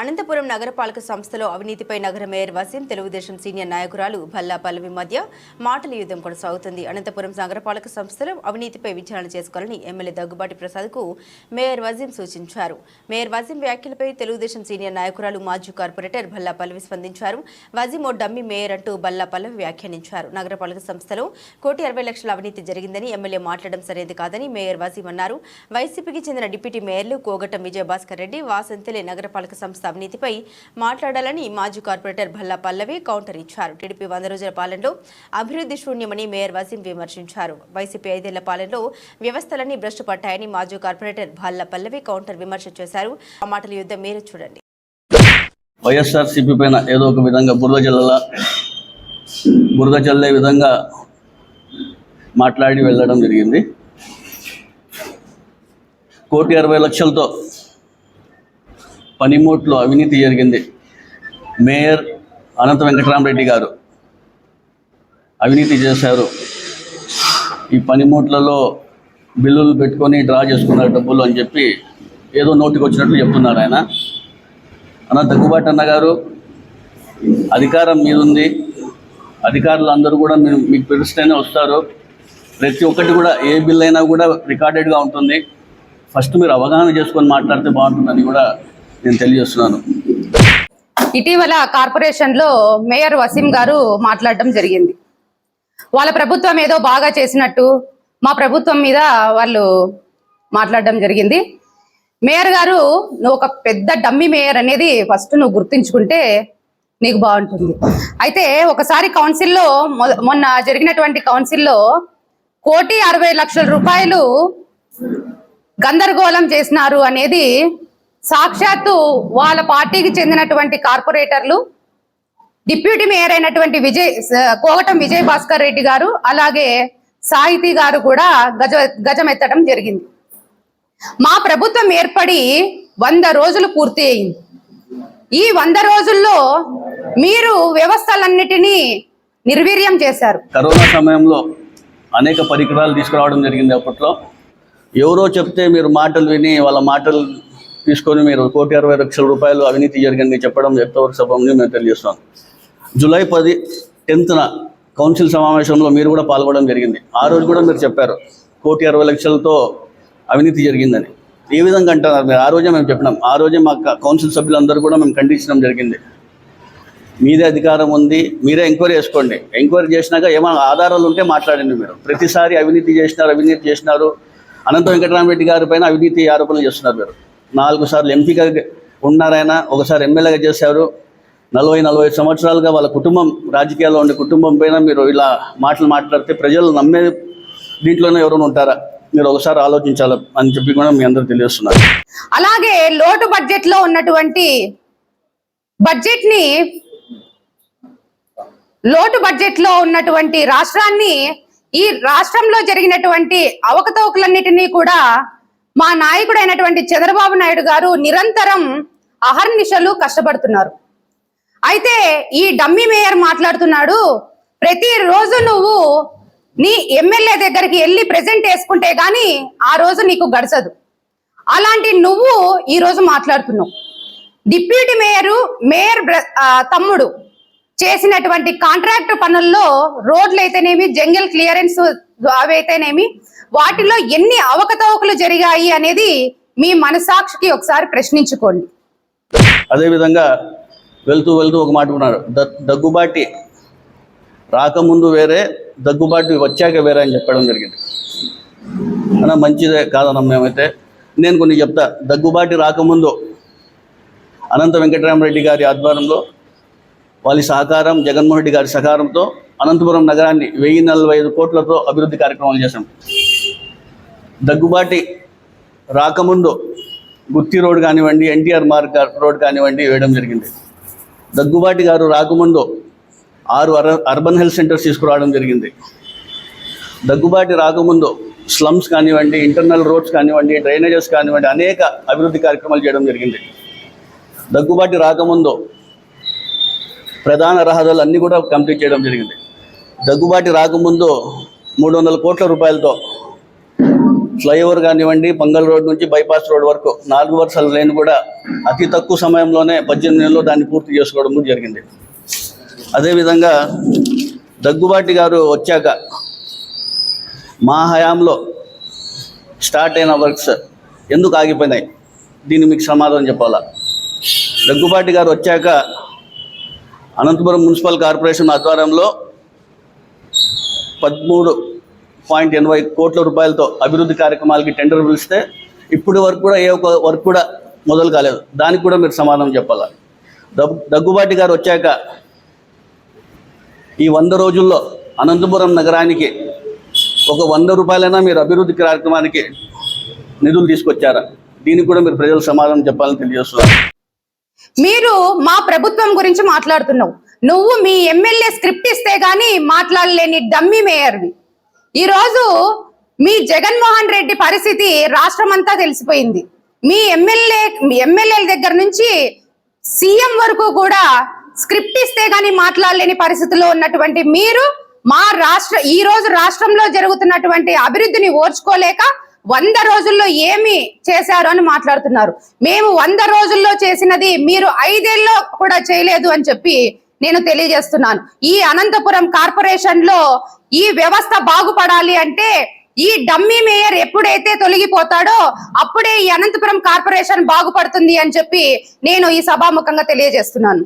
అనంతపురం నగరపాలక సంస్థలో అవినీతిపై నగర మేయర్ వసీం తెలుగుదేశం సీనియర్ నాయకురాలు భల్లా పల్లవి మధ్య మాటల యుద్ధం కొనసాగుతుంది. అనంతపురం నగరపాలక సంస్థలో అవినీతిపై విచారణ చేసుకోవాలని ఎమ్మెల్యే దగ్గుబాటి ప్రసాద్కు మేయర్ వజీం సూచించారు. మేయర్ వజీం వ్యాఖ్యలపై తెలుగుదేశం సీనియర్ నాయకురాలు మాజీ కార్పొరేటర్ భల్లా పల్లవి స్పందించారు. వజీం ఓ డమ్మి మేయర్ అంటూ భల్లా పల్లవి వ్యాఖ్యానించారు. నగరపాలక సంస్థలో కోటి అరవై లక్షల అవినీతి జరిగిందని ఎమ్మెల్యే మాట్లాడడం సరైనది కాదని మేయర్ వజీం అన్నారు. వైసీపీకి చెందిన డిప్యూటీ మేయర్లు కోగటం విజయభాస్కర్ రెడ్డి వాసంతిలే నగరపాలక సంస్థ అవినీతిపై మాట్లాడాలని మాజీ కార్పొరేటర్ భల్లా పల్లవి కౌంటర్ ఇచ్చారు. టీడీపీ వంద రోజుల పాలనలో అభివృద్ధి శూన్యమని మేయర్ వసీం విమర్శించారు. వైసీపీ ఐదేళ్ళ పాలనలో వ్యవస్థలన్నీ భ్రష్టు పట్టాయని మాజీ కార్పొరేటర్ భల్లా పల్లవి కౌంటర్ విమర్శ చేశారు. ఆ మాటల యుద్ధం మీరు చూడండి. వైఎస్ఆర్సీపీ పైన ఏదో ఒక విధంగా బురద జల్లలా బురద జల్లే విధంగా మాట్లాడి వెళ్ళడం జరిగింది. కోటి అరవై లక్షలతో పనిముట్లో అవినీతి జరిగింది. మేయర్ అనంత వెంకటరామరెడ్డి గారు అవినీతి చేశారు. ఈ పనిముట్లలో బిల్లులు పెట్టుకొని డ్రా చేసుకున్నారు డబ్బులు అని చెప్పి ఏదో నోటికి వచ్చినట్లు చెప్తున్నారు ఆయన. అన్న దగ్గుబాటు అన్న గారు అధికారం మీదుంది అధికారులు అందరూ కూడా మీరు మీకు పిలిస్తేనే వస్తారు. ప్రతి ఒక్కటి కూడా ఏ బిల్ అయినా కూడా రికార్డెడ్గా ఉంటుంది. ఫస్ట్ మీరు అవగాహన చేసుకొని మాట్లాడితే బాగుంటుందని కూడా నేను తెలియజేస్తున్నాను. ఇటీవల కార్పొరేషన్లో మేయర్ వసీం గారు మాట్లాడడం జరిగింది. వాళ్ళ ప్రభుత్వం ఏదో బాగా చేసినట్టు మా ప్రభుత్వం మీద వాళ్ళు మాట్లాడడం జరిగింది. మేయర్ గారు నువ్వు ఒక పెద్ద డమ్మి మేయర్ అనేది ఫస్ట్ నువ్వు గుర్తించుకుంటే నీకు బాగుంటుంది. అయితే ఒకసారి కౌన్సిల్లో మొన్న జరిగినటువంటి కౌన్సిల్లో కోటి అరవై లక్షల రూపాయలు గందరగోళం చేసినారు అనేది సాక్షాత్తు వాళ్ళ పార్టీకి చెందినటువంటి కార్పొరేటర్లు డిప్యూటీ మేయర్ అయినటువంటి విజయ్ కోగటం విజయ్ భాస్కర్ రెడ్డి గారు అలాగే సాహితీ గారు కూడా గజ గజమెత్తడం జరిగింది. మా ప్రభుత్వం ఏర్పడి వంద రోజులు పూర్తి అయింది. ఈ వంద రోజుల్లో మీరు వ్యవస్థలన్నిటినీ నిర్వీర్యం చేశారు. కరోనా సమయంలో అనేక పరికరాలు తీసుకురావడం జరిగింది అప్పట్లో. ఎవరో చెప్తే మీరు మాటలు విని వాళ్ళ మాటలు తీసుకొని మీరు కోటి అరవై లక్షల రూపాయలు అవినీతి జరిగింది చెప్పడం వ్యక్తవర్గ సభని మేము తెలియజేస్తున్నాం. జూలై పది టెన్త్న కౌన్సిల్ సమావేశంలో మీరు కూడా పాల్గొనడం జరిగింది. ఆ రోజు కూడా మీరు చెప్పారు కోటి అరవై లక్షలతో అవినీతి జరిగిందని. ఏ విధంగా అంటున్నారు మీరు ఆ రోజే మేము చెప్పినాం. ఆ రోజే మా కౌన్సిల్ సభ్యులందరూ కూడా మేము ఖండించడం జరిగింది. మీదే అధికారం ఉంది మీరే ఎంక్వైరీ చేసుకోండి. ఎంక్వైరీ చేసినాక ఏమైనా ఆధారాలు ఉంటే మాట్లాడండి మీరు. ప్రతిసారి అవినీతి చేసినారు అవినీతి చేసినారు. అనంత వెంకటరామరెడ్డి గారి పైన అవినీతి ఆరోపణలు చేస్తున్నారు మీరు. నాలుగు సార్లు ఎంపీగా ఉన్నారాయన ఒకసారి ఎమ్మెల్యేగా చేశారు. నలభై నలభై సంవత్సరాలుగా వాళ్ళ కుటుంబం రాజకీయాల్లో ఉండే కుటుంబం పైన మీరు ఇలా మాటలు మాట్లాడితే ప్రజలు నమ్మే దీంట్లోనే ఎవరైనా ఉంటారా? మీరు ఒకసారి ఆలోచించాలి అని చెప్పి కూడా మీ అందరూ తెలియజేస్తున్నారు అలాగే లోటు బడ్జెట్లో ఉన్నటువంటి బడ్జెట్ని లోటు బడ్జెట్లో ఉన్నటువంటి రాష్ట్రాన్ని ఈ రాష్ట్రంలో జరిగినటువంటి అవకతవకలన్నిటినీ కూడా మా నాయకుడైనటువంటి చంద్రబాబు నాయుడు గారు నిరంతరం అహర్నిశలు కష్టపడుతున్నారు. అయితే ఈ డమ్మీ మేయర్ మాట్లాడుతున్నాడు ప్రతిరోజు నువ్వు నీ ఎమ్మెల్యే దగ్గరికి వెళ్ళి ప్రెజెంట్ వేసుకుంటే గాని ఆ రోజు నీకు గడచదు. అలాంటి నువ్వు ఈ రోజు మాట్లాడుతున్నావు. డిప్యూటీ మేయరు మేయర్ తమ్ముడు చేసినటువంటి కాంట్రాక్ట్ పనుల్లో రోడ్లు అయితేనేమి జంగిల్ క్లియరెన్స్ అవి అయితేనేమి వాటిలో ఎన్ని అవకతవకలు జరిగాయి అనేది మీ మనసాక్షికి ఒకసారి ప్రశ్నించుకోండి. అదేవిధంగా వెళ్తూ వెళ్తూ ఒక మాట ఉన్నారు దగ్గుబాటి రాకముందు వేరే దగ్గుబాటి వచ్చాక వేరే అని చెప్పడం జరిగింది. అన్న మంచిదే కాదన్న మేమైతే. నేను కొన్ని చెప్తా. దగ్గుబాటి రాకముందు అనంత వెంకటరామరెడ్డి గారి ఆధ్వర్యంలో వాళ్ళ సహకారం జగన్మోహన్ రెడ్డి గారి సహకారంతో అనంతపురం నగరాన్ని వెయ్యి నలభై ఐదు కోట్లతో అభివృద్ధి కార్యక్రమాలు చేశాం. దగ్గుబాటి రాకముందు గుత్తి రోడ్ కానివ్వండి ఎన్టీఆర్ మార్గ్ రోడ్ కానివ్వండి వేయడం జరిగింది. దగ్గుబాటి గారు రాకముందు ఆరు అర్బన్ హెల్త్ సెంటర్స్ తీసుకురావడం జరిగింది. దగ్గుబాటి రాకముందు స్లమ్స్ కానివ్వండి ఇంటర్నల్ రోడ్స్ కానివ్వండి డ్రైనేజెస్ కానివ్వండి అనేక అభివృద్ధి కార్యక్రమాలు చేయడం జరిగింది. దగ్గుబాటి రాకముందు ప్రధాన రహదారులు అన్నీ కూడా కంప్లీట్ చేయడం జరిగింది. దగ్గుబాటి రాకముందు మూడు వందల కోట్ల రూపాయలతో ఫ్లైఓవర్ కానివ్వండి పంగల్ రోడ్ నుంచి బైపాస్ రోడ్ వరకు నాలుగు వరుసల లైన్ కూడా అతి తక్కువ సమయంలోనే పద్దెనిమిది నెలల్లో దాన్ని పూర్తి చేసుకోవడం కూడా జరిగింది. అదేవిధంగా దగ్గుబాటి గారు వచ్చాక మా హయాంలో స్టార్ట్ అయిన వర్క్స్ ఎందుకు ఆగిపోయినాయి? దీన్ని మీకు సమాధానం చెప్పాలా? దగ్గుబాటి గారు వచ్చాక అనంతపురం మున్సిపల్ కార్పొరేషన్ ఆధ్వర్యంలో పదమూడు పాయింట్ ఎనభై కోట్ల రూపాయలతో అభివృద్ధి కార్యక్రమాలకి టెండర్ పిలిస్తే ఇప్పటి వరకు కూడా ఏ ఒక్క వర్క్ కూడా మొదలు కాలేదు. దానికి కూడా మీరు సమాధానం చెప్పాలి? దగ్గుబాటి గారు వచ్చాక ఈ వంద రోజుల్లో అనంతపురం నగరానికి ఒక వంద రూపాయలైనా మీరు అభివృద్ధి కార్యక్రమానికి నిధులు తీసుకొచ్చారా? దీనికి కూడా మీరు ప్రజలు సమాధానం చెప్పాలని తెలియజేస్తున్నారు మీరు మా ప్రభుత్వం గురించి మాట్లాడుతున్నావు. నువ్వు మీ ఎమ్మెల్యే స్క్రిప్ట్ ఇస్తే గాని మాట్లాడలేని డమ్మి మేయర్వి. ఈ రోజు మీ జగన్మోహన్ రెడ్డి పరిస్థితి రాష్ట్రం అంతా తెలిసిపోయింది. మీ ఎమ్మెల్యే ఎమ్మెల్యేల దగ్గర నుంచి సీఎం వరకు కూడా స్క్రిప్ట్ ఇస్తే గాని మాట్లాడలేని పరిస్థితిలో ఉన్నటువంటి మీరు మా రాష్ట్ర ఈ రోజు రాష్ట్రంలో జరుగుతున్నటువంటి అభివృద్ధిని ఓర్చుకోలేక వంద రోజుల్లో ఏమి చేశారు అని మాట్లాడుతున్నారు. మేము వంద రోజుల్లో చేసినది మీరు ఐదేళ్ళలో కూడా చేయలేదు అని చెప్పి నేను తెలియజేస్తున్నాను. ఈ అనంతపురం కార్పొరేషన్లో ఈ వ్యవస్థ బాగుపడాలి అంటే ఈ డమ్మీ మేయర్ ఎప్పుడైతే తొలగిపోతాడో అప్పుడే ఈ అనంతపురం కార్పొరేషన్ బాగుపడుతుంది అని చెప్పి నేను ఈ సభాముఖంగా తెలియజేస్తున్నాను.